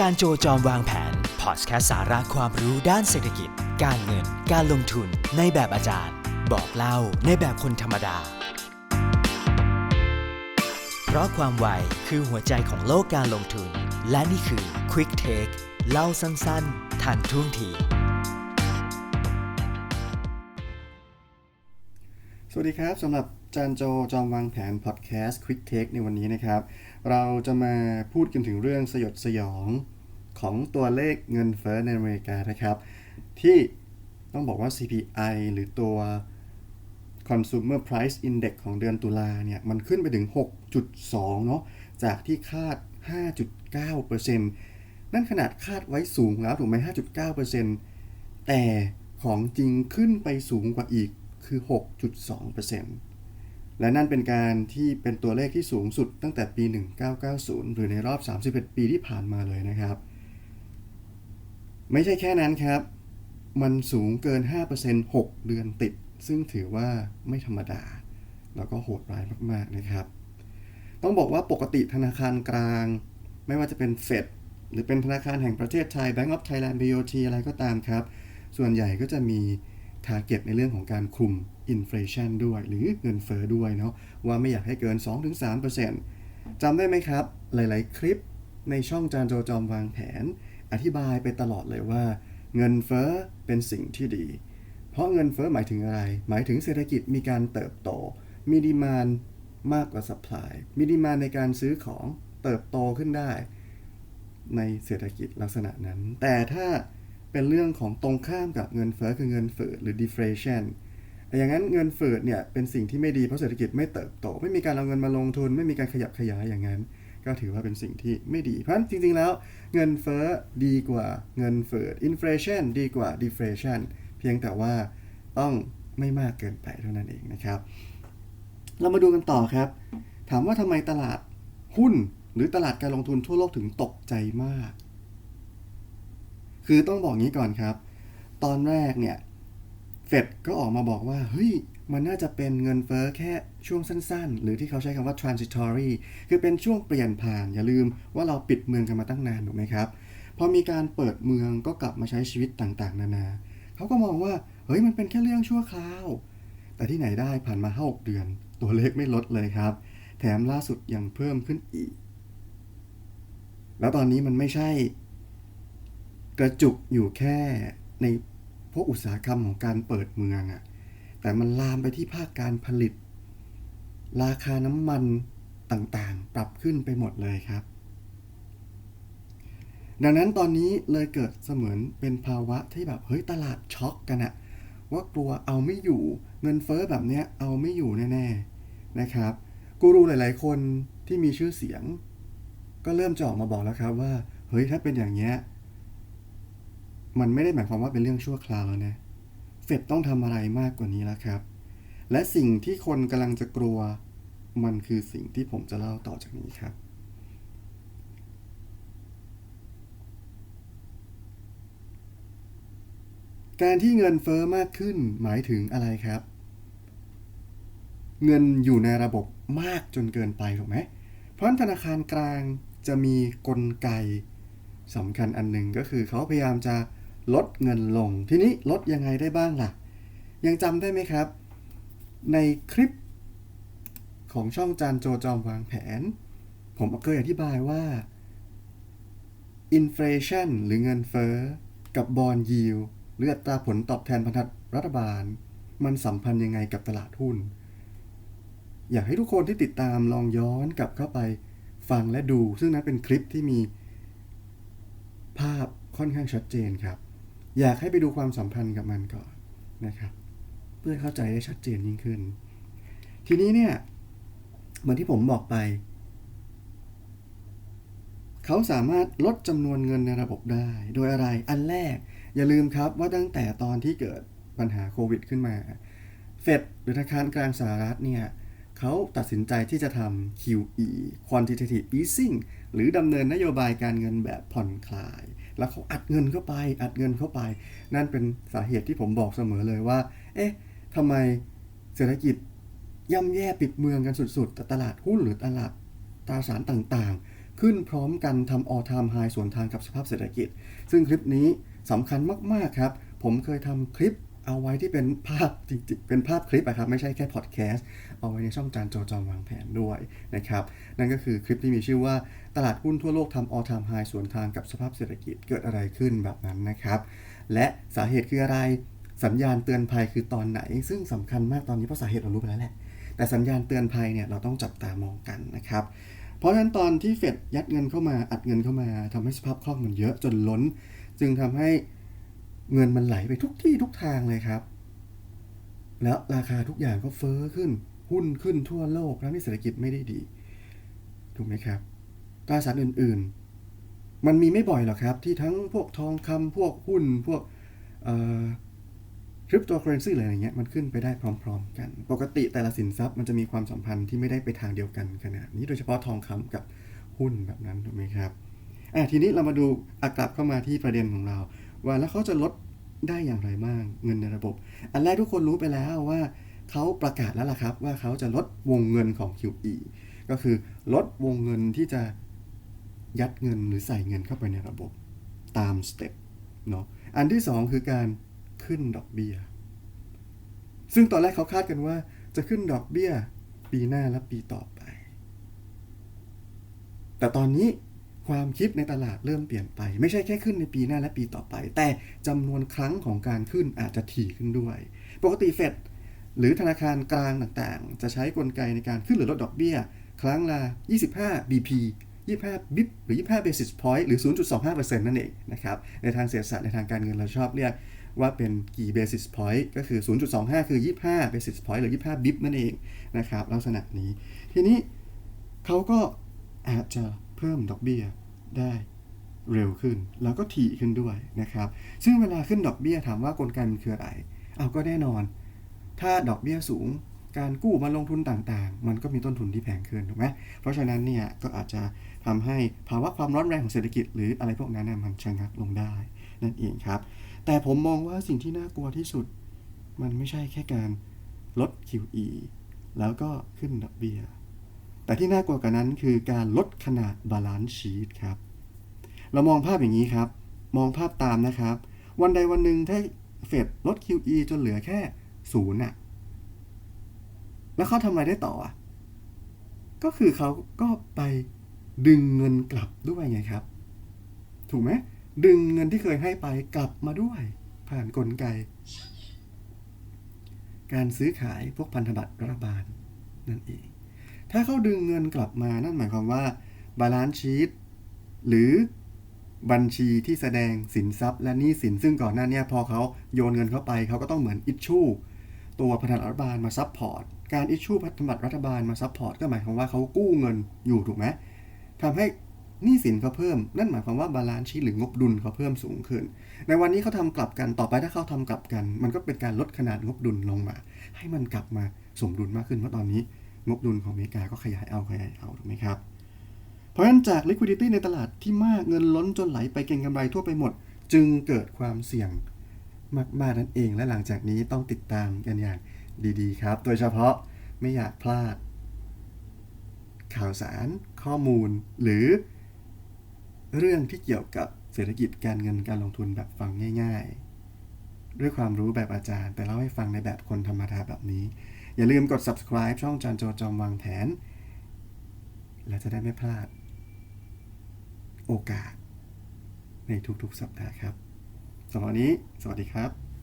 จานโจจอมวางแผน พอดแคสสาระความรู้ด้านเศรษฐกิจ การเงิน การลงทุนในแบบอาจารย์ บอกเล่าในแบบคนธรรมดา เพราะความไวคือหัวใจของโลกการลงทุน และนี่คือ Quick Take เล่าสั้นๆ ทันท่วงที สวัสดีครับสำหรับ จานโจจอมวางแผนพอดแคสต์ Quick Take ในวันนี้นะครับ เราจะมาพูดกันถึงเรื่องสยดสยองของตัวเลขเงินเฟ้อในอเมริกานะครับ ที่ต้องบอกว่า CPI หรือตัว Consumer Price Index ของเดือนตุลาเนี่ย มันขึ้นไปถึง 6.2 เนาะจากที่คาด 5.9%นั่นขนาดคาดไว้สูงแล้วถูกไหม5.9%แต่ของจริงขึ้นไปสูงกว่าอีกคือ 6.2% และนั่นเป็นการที่เป็นตัวเลขที่สูงสุดตั้งแต่ปี 1990 หรือในรอบ 31 ปีที่ผ่านมาเลยนะครับ ไม่ใช่แค่นั้นครับ มันสูงเกิน 5% 6 เดือนติด ซึ่งถือว่าไม่ธรรมดา แล้วก็โหดร้ายมากๆนะครับ ต้องบอกว่าปกติธนาคารกลาง ไม่ว่าจะเป็นเฟดหรือเป็นธนาคารแห่งประเทศไทย Bank of Thailand BOT อะไรก็ตามครับ ส่วนใหญ่ก็จะมีทาร์เก็ตในเรื่องของการคุม อินฟลชันด้วยหรือเงินเฟอ้อด้วยเนาะว่าไม่อยากให้เกิน 2-3%จำได้ไหมครับ หลายๆ คลิปในช่องจานโจจอมวางแผน อธิบายไปตลอดเลยว่า เงินเฟอ้อเป็นสิ่งที่ดี เพราะเงินเฟอ้อหมายถึงอะไร หมายถึงเศรษฐกิจมีการเติบโต มีดีมานมากกว่าสปายมีดีมานในการซื้อของเติบโตขึ้นได้ ในเศรษฐกิจลักษณะนั้น แต่ถ้าเป็นเรื่องของตรงข้ามกับเงินเฟ้อคือเงินฝืดหรือ deflation อย่างนั้นเงินฝืดเนี่ยเป็นสิ่งที่ไม่ดีเพราะเศรษฐกิจไม่เติบโต ไม่มีการเอาเงินมาลงทุน ไม่มีการขยับขยายอย่างนั้น ก็ถือว่าเป็นสิ่งที่ไม่ดี เพราะฉะนั้นจริงๆแล้ว เงินเฟ้อดีกว่าเงินฝืด inflation ดีกว่า deflation เพียงแต่ว่าต้องไม่มากเกินไปเท่านั้นเองนะครับ เรามาดูกันต่อครับ ถามว่าทำไมตลาดหุ้นหรือตลาดการลงทุนทั่วโลกถึงตกใจมาก คือต้องบอกงี้ก่อนครับ ตอนแรกเนี่ย ฟดก็ออกมาบอกว่า เฮ้ย มันน่าจะเป็นเงินเฟ้อแค่ช่วงสั้นๆ หรือที่เขาใช้คำว่า transitory คือเป็นช่วงเปลี่ยนผ่าน อย่าลืมว่าเราปิดเมืองกันมาตั้งนานถูกไหมครับ พอมีการเปิดเมืองก็กลับมาใช้ชีวิตต่างๆ นานา เขาก็มองว่า เฮ้ย มันเป็นแค่เรื่องชั่วคราว แต่ที่ไหนได้ผ่านมาห้าเดือน ตัวเลขไม่ลดเลยครับ แถมล่าสุดยังเพิ่มขึ้นอีก แล้วตอนนี้มันไม่ใช่ กระจุกอยู่แค่ใน พวกอุตสาหกรรมของการเปิดเมืองอะแต่มันลามไปที่ภาคการผลิต ราคาน้ำมันต่างๆ ปรับขึ้นไปหมดเลยครับ ดังนั้นตอนนี้เลยเกิดเสมือนเป็นภาวะที่แบบเฮ้ยตลาดช็อกกันอะว่ากลัวเอาไม่อยู่เงินเฟอ้อแบบเนี้ยเอาไม่อยู่แน่ๆนะครับ กูรูหลายๆคนที่มีชื่อเสียง ก็เริ่มจะออกมาบอกแล้วครับว่า เฮ้ยถ้าเป็นอย่างเงี้ย มันไม่ได้หมายความว่าเป็นเรื่องชั่วคราวแล้วนะเฟดต้องทำอะไรมากกว่านี้แล้วครับ และสิ่งที่คนกำลังจะกลัว มันคือสิ่งที่ผมจะเล่าต่อจากนี้ครับ การที่เงินเฟอ้อมากขึ้นหมายถึงอะไรครับ เงินอยู่ในระบบมากจนเกินไปถูกไหม เพราะธนาคารกลางจะมีกลไกสำคัญอันหนึ่งก็คือเขาพยายามจะ ลดเงินลง ทีนี้ลดยังไงได้บ้างล่ะ ยังจำได้ไหมครับ ในคลิปของช่องจานโจจอมวางแผน ผมเคยอธิบายว่า inflation หรือเงินเฟ้อกับบอลยิวหรืออัตราผลตอบแทนพันธรัฐบาล มันสัมพันธ์ยังไงกับตลาดหุ้น อยากให้ทุกคนที่ติดตามลองย้อนกลับเข้าไปฟังและดู ซึ่งนั้นเป็นคลิปที่มีภาพค่อนข้างชัดเจนครับ อยากให้ไปดูความสัมพันธ์กับมันก่อนนะครับ เพื่อเข้าใจได้ชัดเจนยิ่งขึ้น ทีนี้เนี่ยเหมือนที่ผมบอกไป เขาสามารถลดจำนวนเงินในระบบได้ โดยอะไรอันแรก อย่าลืมครับว่าตั้งแต่ตอนที่เกิดปัญหาโควิดขึ้นมาเฟดหรือธนาคารกลางสหรัฐเนี่ยเขาตัดสินใจที่จะทำ QE quantitative easing หรือดำเนินนโยบายการเงินแบบผ่อนคลาย แล้วเขาอัดเงินเข้าไปอัดเงินเข้าไป นั่นเป็นสาเหตุที่ผมบอกเสมอเลยว่า เอ๊ะทำไมเศรษฐกิจย่ำแย่ปิดเมืองกันสุดๆแต่ตลาดหุ้นหรือตลาดตราสารต่างๆ ขึ้นพร้อมกันทำออทามไฮส่วนทางกับสภาพเศรษฐกิจ ซึ่งคลิปนี้สำคัญมากๆครับ ผมเคยทำคลิป เอาไว้ที่เป็นภาพจริงๆ เป็นภาพคลิปอะครับ ไม่ใช่แค่พอดแคสต์เอาไว้ในช่องจานโจจอมวางแผนด้วยนะครับ นั่นก็คือคลิปที่มีชื่อว่าตลาดหุ้นทั่วโลกทำ all time high ส่วนทางกับสภาพเศรษฐกิจเกิดอะไรขึ้นแบบนั้นนะครับ และสาเหตุคืออะไรสัญญาณเตือนภัยคือตอนไหน ซึ่งสำคัญมากตอนนี้เพราะสาเหตุเรารู้ไปแล้วแหละแต่สัญญาณเตือนภัยเนี่ยเราต้องจับตามองกันนะครับเพราะฉะนั้นตอนที่เฟดยัดเงินเข้ามาอัดเงินเข้ามาทำให้สภาพคล่องมันเยอะจนล้น จึงทำให้ เงินมันไหลไปทุกที่ทุกทางเลยครับ แล้วราคาทุกอย่างก็เฟ้อขึ้น หุ้นขึ้นทั่วโลกทั้งที่เศรษฐกิจไม่ได้ดี ถูกไหมครับตราสารอื่นๆ มันมีไม่บ่อยหรอกครับ ที่ทั้งพวกทองคำพวกหุ้นพวกคริปโตเคอเรนซีอะไรอย่างเงี้ยมันขึ้นไปได้พร้อมๆ กัน ปกติแต่ละสินทรัพย์มันจะมีความสัมพันธ์ที่ไม่ได้ไปทางเดียวกันขนาดนี้โดยเฉพาะทองคำกับหุ้นแบบนั้นถูกไหมครับอะทีนี้เรามาดูอะกลับเข้ามาที่ประเด็นของเรา ว่าแล้วเขาจะลดได้อย่างไรบ้างเงินในระบบ อันแรกทุกคนรู้ไปแล้วว่าเขาประกาศแล้วล่ะครับว่าเขาจะลดวงเงินของ QE ก็คือลดวงเงินที่จะยัดเงินหรือใส่เงินเข้าไปในระบบตามสเต็ปเนาะอันที่สองคือการขึ้นดอกเบี้ย ซึ่งตอนแรกเขาคาดกันว่าจะขึ้นดอกเบี้ย ปีหน้าและปีต่อไป แต่ตอนนี้ ความคิดในตลาดเริ่มเปลี่ยนไป ไม่ใช่แค่ขึ้นในปีหน้าและปีต่อไป แต่จำนวนครั้งของการขึ้นอาจจะถี่ขึ้นด้วย ปกติเฟดหรือธนาคารกลางต่างๆ จะใช้กลไกในการขึ้นหรือลดดอกเบี้ย ครั้งละ 25 BP 25 BIP หรือ 25 basis point หรือ 0.25%นั่นเองนะครับในทางเศรษฐศาสตร์ในทางการเงินเราชอบเรียกว่าเป็นกี่ basis point ก็คือ 0.25 คือ 25 basis point หรือ 25 BIP นั่นเองนะครับลักษณะนี้ ทีนี้เขาก็อาจจะ พิ่มดอกเบี้ยได้เร็วขึ้น แล้วก็ถี่ขึ้นด้วยนะครับ ซึ่งเวลาขึ้นดอกเบี้ยถามว่ากลไกมันคืออะไรเอาก็แน่นอน ถ้าดอกเบี้ยสูงการกู้มาลงทุนต่างๆ มันก็มีต้นทุนที่แพงขึ้นถูกไหมเพราะฉะนั้นเนี่ยก็อาจจะทำให้ภาวะความร้อนแรงของเศรษฐกิจ หรืออะไรพวกนั้นมันชะงักลงได้นั่นเองครับ แต่ผมมองว่าสิ่งที่น่ากลัวที่สุด มันไม่ใช่แค่การลด QE แล้วก็ขึ้นดอกเบี้ย แต่ที่น่ากลัวกว่านั้นคือการลดขนาดบาลานซ์ชีตครับ เรามองภาพอย่างนี้ครับ มองภาพตามนะครับ วันใดวันหนึ่งถ้าเฟดลด QE จนเหลือแค่ศูนย์อะแล้วเขาทำอะไรได้ต่ออะก็คือเขาก็ไปดึงเงินกลับด้วยไงครับ ถูกไหมดึงเงินที่เคยให้ไปกลับมาด้วย ผ่านนกลไก การซื้อขายพวกพันธบัตรรัฐบาลนั่นเอง ถ้าเขาดึงเงินกลับมานั่นหมายความว่าบาลานซ์ชีตหรือบัญชีที่แสดงสินทรัพย์ และหนี้สินซึ่งก่อนหน้านี้พอเขาโยนเงินเข้าไปเขาก็ต้องเหมือนอิชชูตัวพันธบัตรรัฐบาลมาซับพอร์ตการอิชชูพันธบัตรรัฐบาลมาซับพอร์ตก็หมายความว่าเขากู้เงินอยู่ถูกไหมทำให้หนี้สินเขาเพิ่ม นั่นหมายความว่าบาลานซ์ชีตหรืองบดุลเขาเพิ่มสูงขึ้น ในวันนี้เขาทำกลับกันต่อไปถ้าเขาทำกลับกัน มันก็เป็นการลดขนาดงบดุลลงมา ให้มันกลับมาสมดุลมากขึ้นเพราะตอนนี้ งบดุลของอเมริกาก็ขยายเอาขยายเอาถูกไหมครับ เพราะฉะนั้นจาก liquidity ในตลาดที่มากเงินล้นจนไหลไปเก็งกำไรทั่วไปหมด จึงเกิดความเสี่ยงมากๆนั่นเอง และหลังจากนี้ต้องติดตามกันอย่างดีๆ ครับ โดยเฉพาะไม่อยากพลาด ข่าวสารข้อมูล หรือ เรื่องที่เกี่ยวกับเศรษฐกิจการเงินการลงทุนแบบฟังง่าย ๆ ด้วยความรู้แบบอาจารย์ แต่เล่าให้ฟังในแบบคนธรรมดาแบบนี้ อย่าลืมกด subscribe ช่องจานโจจอมวางแผน และจะได้ไม่พลาด โอกาส ในทุกๆสัปดาห์ครับสำหรับวันนี้ สวัสดีครับ